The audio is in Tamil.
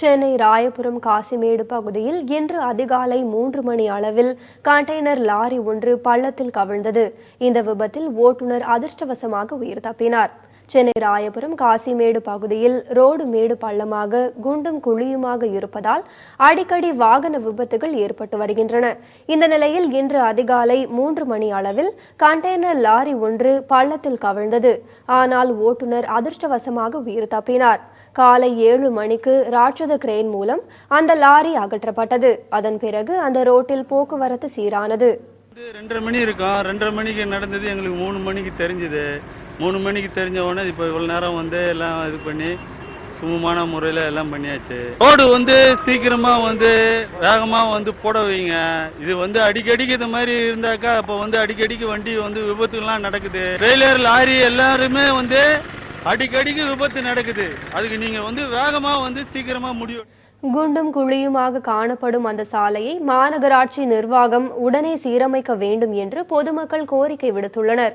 சென்னை ராயபுரம் காசிமேடு பகுதியில் இன்று அதிகாலை மூன்று மணி அளவில் கண்டெய்னர் லாரி ஒன்று பள்ளத்தில் கவிழ்ந்தது. இந்த விபத்தில் ஓட்டுநர் அதிர்ஷ்டவசமாக உயிர் தப்பினார். சென்னை ராயபுரம் காசிமேடு பகுதியில் ரோடு மேடு பள்ளமாக குண்டும் குழியுமாக இருப்பதால் அடிக்கடி வாகன விபத்துகள் ஏற்பட்டு வருகின்றன. இந்த நிலையில் இன்று அதிகாலை மூன்று மணி அளவில் கண்டெய்னர் லாரி ஒன்று பள்ளத்தில் கவிழ்ந்தது. ஆனால் ஓட்டுநர் அதிர்ஷ்டவசமாக உயிர் தப்பினார். காலை ஏழு மணிக்கு ராட்சத கிரேன் மூலம் அந்த லாரி அகற்றப்பட்டது. அதன் பிறகு அந்த ரோட்டில் போக்குவரத்து சீரானது. ரெண்டரை மணி இருக்கும் ரெண்டரை மணிக்கு நடந்தது. எங்களுக்கு மூணு மணிக்கு தெரிஞ்சுது. மூணு மணிக்கு தெரிஞ்ச உடனே இப்போ இவ்வளோ நேரம் வந்து எல்லாம் இது பண்ணி சுமமான முறையில் எல்லாம் பண்ணியாச்சு. ரோடு வந்து சீக்கிரமாக வந்து வேகமாக வந்து போட வைங்க. இது வந்து அடிக்கடிக்கு இந்த மாதிரி இருந்தாக்கா அப்போ வந்து அடிக்கடிக்கு வண்டி வந்து விபத்துலாம் நடக்குது. ட்ரெய்லர் லாரி எல்லாருமே வந்து அடிக்கடிக்கு விபத்து நடக்குது. அதுக்கு நீங்க வந்து வேகமா வந்து சீக்கிரமா முடியும் குண்டும் குழியுமாக காணப்படும் அந்த சாலையை மாநகராட்சி நிர்வாகம் உடனே சீரமைக்க வேண்டும் என்று பொதுமக்கள் கோரிக்கை விடுத்துள்ளனர்.